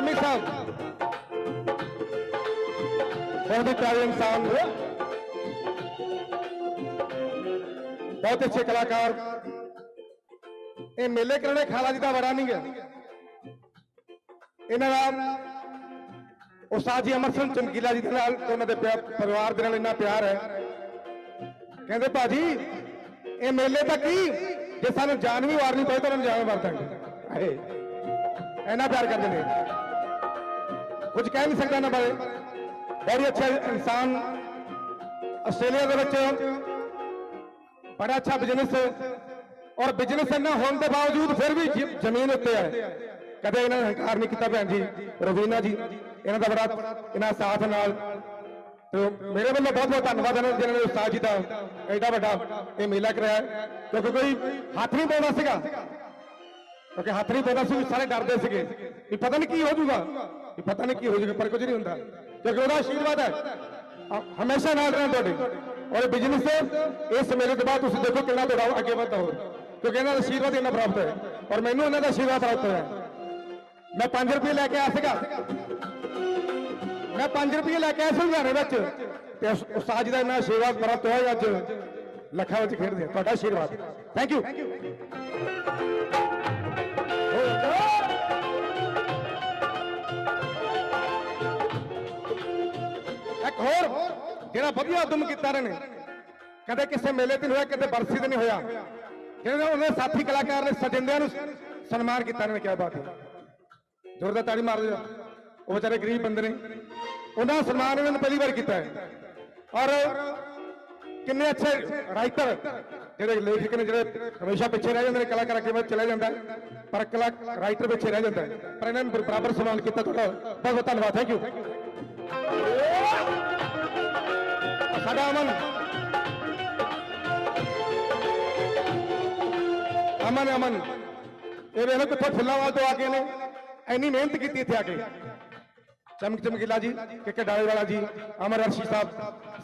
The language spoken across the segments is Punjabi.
ਐਮੀ ਸਾਹਿਬ ਬਹੁਤ ਹੀ ਪਿਆਰੇ ਇਨਸਾਨ ਬਹੁਤ ਅੱਛੇ ਕਲਾਕਾਰ ਇਹ ਮੇਲੇ ਕਰਨੇ ਖਾਲਾ ਜੀ ਦਾ ਬੜਾ ਨਹੀਂ ਹੈ ਇਹਨਾਂ ਦਾ ਉਸਤਾਦ ਜੀ ਅਮਰ ਸਿੰਘ ਚਮਕੀਲਾ ਜੀ ਦੇ ਨਾਲ ਤੇ ਉਹਨਾਂ ਦੇ ਪਿਆ- ਪਰਿਵਾਰ ਦੇ ਨਾਲ ਇੰਨਾ ਪਿਆਰ ਹੈ ਕਹਿੰਦੇ ਭਾਜੀ ਇਹ ਮੇਲੇ ਤਾਂ ਕੀ ਜੇ ਸਾਨੂੰ ਜਾਨ ਵੀ ਵਾਰਨੀ ਪਏ ਤਾਂ ਉਹਨਾਂ ਨੂੰ ਜਾਨ ਵਾਰ ਦਾਂਗੇ ਇੰਨਾ ਪਿਆਰ ਕਰਦੇ ਨੇ ਕੁਝ ਕਹਿ ਨਹੀਂ ਸਕਦਾ ਇਹਨਾਂ ਬਾਰੇ। ਬਹੁਤ ਅੱਛਾ ਇਨਸਾਨ ਆਸਟ੍ਰੇਲੀਆ ਦੇ ਵਿੱਚ ਬੜਾ ਅੱਛਾ ਬਿਜ਼ਨਸ ਔਰ ਬਿਜ਼ਨਸ ਇੰਨਾ ਹੋਣ ਦੇ ਬਾਵਜੂਦ ਫਿਰ ਵੀ ਜ਼ਮੀਨ ਉੱਤੇ ਹੈ। ਕਦੇ ਇਹਨਾਂ ਨੇ ਹੰਕਾਰ ਨਹੀਂ ਕੀਤਾ ਭੈਣ ਜੀ, ਰਵੀਨਾ ਜੀ, ਇਹਨਾਂ ਦਾ ਬੜਾ ਇਹਨਾਂ ਸਾਥ ਨਾਲ। ਮੇਰੇ ਵੱਲੋਂ ਬਹੁਤ ਬਹੁਤ ਧੰਨਵਾਦ ਇਹਨਾਂ ਜਿਨ੍ਹਾਂ ਨੇ ਉਸਤਾਦ ਜੀ ਦਾ ਐਡਾ ਵੱਡਾ ਇਹ ਮੇਲਾ ਕਰਾਇਆ। ਕਿਉਂਕਿ ਕੋਈ ਹੱਥ ਨਹੀਂ ਪਾਉਂਦਾ ਸੀਗਾ। ਕਿਉਂਕਿ ਹੱਥ ਨਹੀਂ ਪਾਉਂਦਾ ਸੀ ਸਾਰੇ ਡਰਦੇ ਸੀਗੇ। ਵੀ ਪਤਾ ਨਹੀਂ ਕੀ ਹੋ ਜਾਊਗਾ। ਵੀ ਪਤਾ ਨਹੀਂ ਕੀ ਹੋ ਜਾਊਗਾ, ਪਰ ਕੁਝ ਨਹੀਂ ਹੁੰਦਾ। ਕਿਉਂਕਿ ਉਹਦਾ ਆਸ਼ੀਰਵਾਦ ਹੈ। ਹਮੇਸ਼ਾ ਨਾਲ ਰਹਿਣਾ ਤੁਹਾਡੇ। ਔਰ ਬਿਜ਼ਨਸ ਇਸ ਮੇਲੇ ਤੋਂ ਬਾਅਦ ਤੁਸੀਂ ਦੇਖੋ ਕਿੰਨਾ ਤੁਹਾਡਾ ਅੱਗੇ ਵਧਦਾ ਹੋਰ। ਕਿਉਂਕਿ ਇਹਨਾਂ ਦਾ ਆਸ਼ੀਰਵਾਦ ਇਹਨਾਂ ਪ੍ਰਾਪਤ ਹੈ ਔਰ ਮੈਨੂੰ ਇਹਨਾਂ ਦਾ ਆਸ਼ੀਰਵਾਦ ਪ੍ਰਾਪਤ ਹੋਇਆ। ਮੈਂ 5 ਰੁਪਏ ਲੈ ਕੇ ਆਇਆ ਸੀਗਾ। ਮੈਂ 5 ਰੁਪਏ ਲੈ ਕੇ ਆਇਆ ਸੀ ਲੁਧਿਆਣੇ ਵਿੱਚ। ਤੇ ਉਸ- ਉਸਤਾਦ ਜੀ ਦਾ ਇੰਨਾ ਆਸ਼ੀਰਵਾਦ ਪ੍ਰਾਪਤ ਹੋਇਆ ਅੱਜ। ਲੱਖਾਂ ਵਿੱਚ ਖੇਡਦੇ ਤੁਹਾਡਾ ਆਸ਼ੀਰਵਾਦ। ਥੈਂਕ ਯੂ ਹੋਰ ਜਿਹੜਾ ਵਧੀਆ ਉਦਮ ਕੀਤਾ ਰਹੇ ਨੇ, ਕਦੇ ਕਿਸੇ ਮੇਲੇ ਤੇ ਹੋਇਆ, ਕਦੇ ਬਰਸੀ ਤੇ ਨਹੀਂ ਹੋਇਆ। ਜਿਹੜੇ ਉਹਨੇ ਸਾਥੀ ਕਲਾਕਾਰ ਨੇ ਸਜਿੰਦਿਆਂ ਨੂੰ ਸਨਮਾਨ ਕੀਤਾ ਨੇ ਕਿਹਾ ਬਾਤ ਹੈ। ਜ਼ੋਰਦਾਰ ਤਾੜੀ ਮਾਰ ਦਿਓ। ਉਹ ਵਿਚਾਰੇ ਗਰੀਬ ਬੰਦੇ ਨੇ। ਉਹਨਾਂ ਦਾ ਸਨਮਾਨ ਇਹਨਾਂ ਨੇ ਪਹਿਲੀ ਵਾਰ ਕੀਤਾ ਹੈ। ਔਰ ਕਿੰਨੇ ਅੱਛੇ ਰਾਈਟਰ, ਜਿਹੜੇ ਲੇਖਕ ਨੇ, ਜਿਹੜੇ ਹਮੇਸ਼ਾ ਪਿੱਛੇ ਰਹਿ ਜਾਂਦੇ ਨੇ, ਕਲਾਕਾਰ ਅੱਗੇ ਵੱਧ ਚਲਾ ਜਾਂਦਾ ਪਰ ਕਲਾ ਰਾਈਟਰ ਪਿੱਛੇ ਰਹਿ ਜਾਂਦਾ ਪਰ ਇਹਨਾਂ ਨੂੰ ਬਰਾਬਰ ਸਨਮਾਨ ਕੀਤਾ ਤੁਹਾਡਾ। ਬਹੁਤ ਬਹੁਤ ਧੰਨਵਾਦ। ਥੈਂਕ ਯੂ ਸਾਡਾ ਅਮਨ ਅਮਨ ਅਮਨ ਇਹ ਵੇਖ ਲਓ ਕਿੱਥੋਂ ਫੁੱਲਾਵਾਲ ਤੋਂ ਆ ਕੇ ਨੇ ਇੰਨੀ ਮਿਹਨਤ ਕੀਤੀ ਇੱਥੇ ਆ ਕੇ ਚਮਕ ਚਮਕੀਲਾ ਜੀ ਕਿੱਕੇ ਡਾਲੇ ਵਾਲਾ ਜੀ ਅਮਰ ਅਰਸ਼ੀ ਸਾਹਿਬ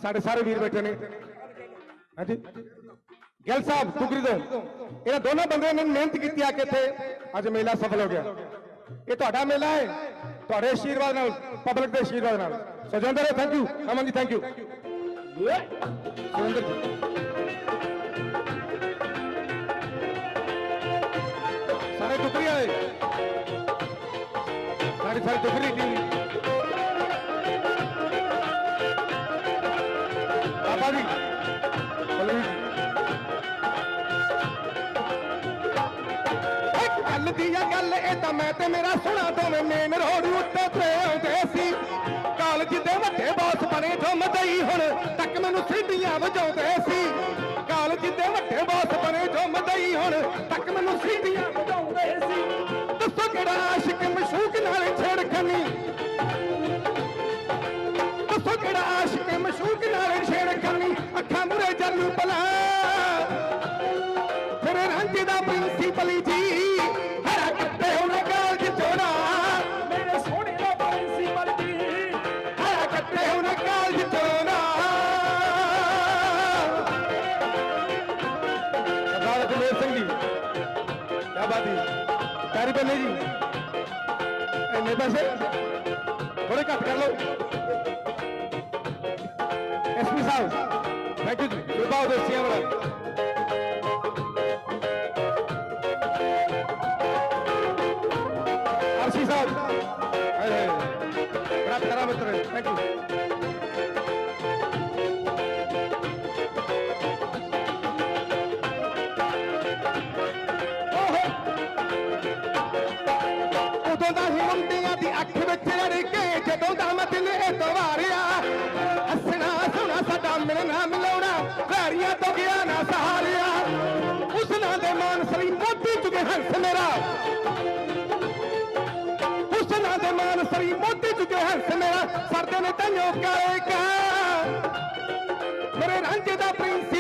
ਸਾਡੇ ਸਾਰੇ ਵੀਰ ਬੈਠੇ ਨੇ ਹਾਂਜੀ ਗਿੱਲ ਸਾਹਿਬ ਟੁਕਰੀ ਤੋਂ ਇਹਨਾਂ ਦੋਨਾਂ ਬੰਦਿਆਂ ਨੇ ਮਿਹਨਤ ਕੀਤੀ ਆ ਕੇ ਇੱਥੇ ਅੱਜ ਮੇਲਾ ਸਫਲ ਹੋ ਗਿਆ ਇਹ ਤੁਹਾਡਾ ਮੇਲਾ ਹੈ ਤੁਹਾਡੇ ਆਸ਼ੀਰਵਾਦ ਨਾਲ ਪਬਲਿਕ ਦੇ ਆਸ਼ੀਰਵਾਦ ਨਾਲ ਸਜਿੰਦਰ thank you Aman ji thank you Surinder ਜੀ ਸਾਰੇ ਟੁਕਰੀ ਆਏ ਸਾਡੀ ਸਾਰੀ ਟੁਕਰੀ ਟੀਮ ਬਾਬਾ ਜੀ ਗੱਲ ਦੀ ਆ ਗੱਲ, ਇਹ ਤਾਂ ਮੈਂ ਤੇ ਮੇਰਾ ਸੁਣਾ ਦੋਵੇਂ ਮੇਨ ਰੋਡ ਉੱਤੇ ਤੇ ਆਉਂਦੇ ਸੀ। ਕਾਲਜ ਦੇ ਵੱਡੇ ਬਾਸ ਬਣੇ ਝੁੰਮਦਈ ਹੁਣ। ਤੱਕ ਮੈਨੂੰ ਸੀ। ਕਾਲਜ ਦੇ ਵੱਡੇ ਬਾਸ ਬਣੇ ਝੁੰਮਦਈ ਹੁਣ, ਤੱਕ ਮੈਨੂੰ ਸੀਟੀਆਂ ਵਜਾਉਂਦੇ ਸੀ। ਦੱਸੋ ਕਿਹੜਾ ਆਸ਼ਿਕ ਮਸ਼ੂਕ ਨਾਲ ਛੇੜਖਾਨੀ? ਦੱਸੋ ਕਿਹੜਾ ਆਸ਼ਿਕ ਮਸ਼ੂਕ ਨਾਲ ਛੇੜਖਾਨੀ? ਅੱਖਾਂ ਮੁਰੇ ਜਲੂ ਭਲਾ। ਮੇਰੇ ਰਾਂਝੇ ਦਾ ਪ੍ਰਿੰਸੀਪਲ ਜੀ। ਇੰਨੇ ਪੈਸੇ ਥੋੜੇ ਘੱਟ ਕਰ ਲਓ ਐਸਪੀ ਸਾਹਿਬ ਥੈਂਕ ਯੂ ਜੀ ਗੁਰਬਾਉ ਦੇਸੀਆਂ ਵਾਲਾ ਅਰਸ਼ੀ ਸਾਹਿਬ ਹਾਏ ਹਾਏ ਬੜਾ ਪਿਆਰਾ ਮਿੱਤਰ ਹੈ ਥੈਂਕ ਯੂ ਵੈਰੀਆਂ ਤੋਂ ਗਿਆ ਨਾ ਸਹਾਰਿਆ। ਉਸਨਾਂ ਦੇ ਮਾਨਸਰੀ ਮੋਤੀ ਚੁਗੇ ਹੰਸ ਮੇਰਾ ਹੁਸਨਾ ਦੇ ਮਾਨਸਰੀ ਮੋਤੀ ਚੁਕੇ ਹੰਸ ਮੇਰਾ ਸਰਦੇ ਨੇ ਤੈਨੂੰ ਕਾਇਕਾ ਮੇਰੇ ਰਾਂਝੇ ਦਾ ਪ੍ਰਿੰਸੀਪਲ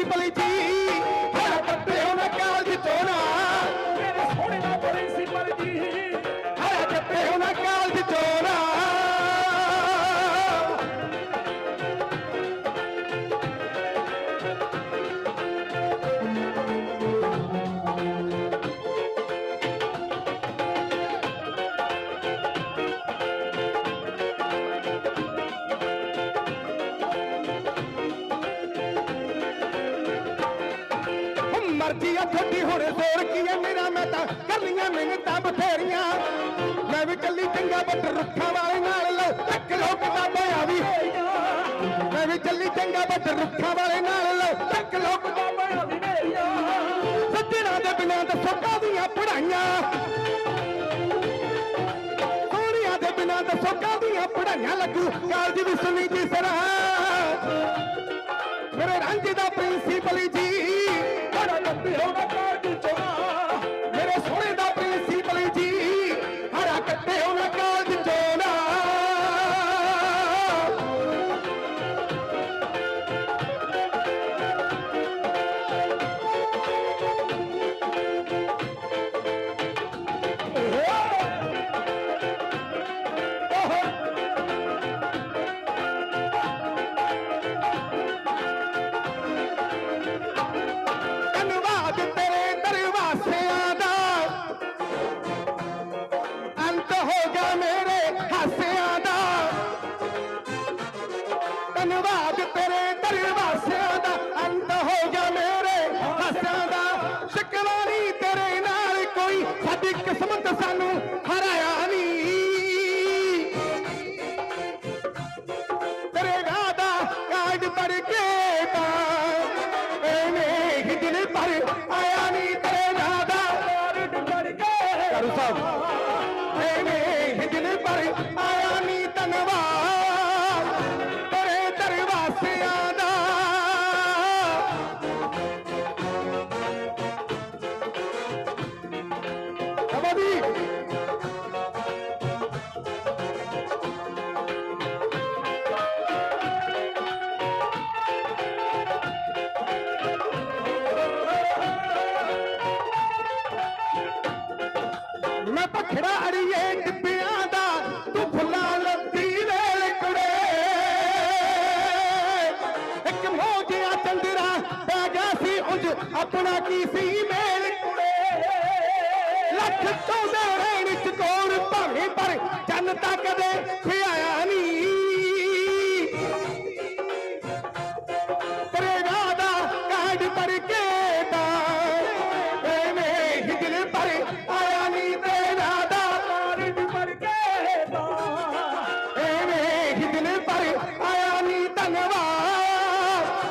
ਮਰਜ਼ੀ ਆ ਤੁਹਾਡੀ ਹੁਣ ਜ਼ੋਰ ਕੀ ਹੈ ਮੇਰਾ? ਮੈਂ ਤਾਂ ਕਰਨੀਆਂ ਮਿੰਨਤਾਂ ਬਥੇਰੀਆਂ। ਮੈਂ ਵੀ ਕੱਲੀ ਚੰਗਾ ਬੱਟ ਰੁੱਖਾਂ ਵਾਲੇ ਨਾਲ। ਲਓ ਚੱਕ ਲਓ ਕਿਤਾਬਾਂ, ਆ ਵੀ। ਮੈਂ ਵੀ ਚੱਲੀ ਚੰਗਾ ਬੱਟ ਰੁੱਖਾਂ ਵਾਲੇ ਨਾਲ। ਲਓ ਚੱਕ ਲਓ ਕਿਤਾਬਾਂ ਬਾਬਾ ਦੀ ਮੇਰੀਆਂ ਸੱਜਣਾ ਦੇ ਬਿਨਾਂ ਦੱਸੋ ਕਾਹਦੀਆਂ ਪੜਾਈਆਂ ਸੋਹਣੀਆਂ ਦੇ ਬਿਨਾਂ ਦੱਸੋ ਕਾਹਦੀਆਂ ਪੜਾਈਆਂ ਲੱਗੂ। ਕਾਲਜ ਵੀ ਸੁਣੀ ਜੀ ਸਰਾ ਧੰਨਵਾਦ ਤੇਰੇ ਦਰਵਾਸਿਆਂ ਦਾ ਅੰਤ ਹੋ ਗਿਆ ਮੇਰੇ ਹਾਸਿਆਂ ਦਾ। ਸ਼ਿਕਵਾ ਤੇਰੇ ਨਾਲ ਕੋਈ ਸਾਡੀ ਕਿਸਮਤ ਸਾਨੂੰ ਹਰਾਇਆ ਨਹੀਂ। ਤੇਰੇ ਵਿਆਹ ਦਾ ਕਾਰਡ ਪੜ ਕੇ ਵੱਖਰਾ ਅੜੀਏ ਟਿੱਪਿਆਂ ਦਾ ਤੂੰ ਫੁੱਲਾ ਲੱਤੀ ਦੇ ਲਿਕੜੇ। ਇੱਕ ਹੋ ਗਿਆ ਚੰਦਰਾ ਪੈ ਗਿਆ ਸੀ ਉੰਜ ਆਪਣਾ ਕੀ ਸੀ ਮੇਲ ਕੁੜੇ। ਲੱਖ ਤੋਂ ਦੇ ਰਹਿਣ ਚ ਕੋਣ ਭਾਵੇਂ ਪਰ ਜਨਤਾ ਕਦੇ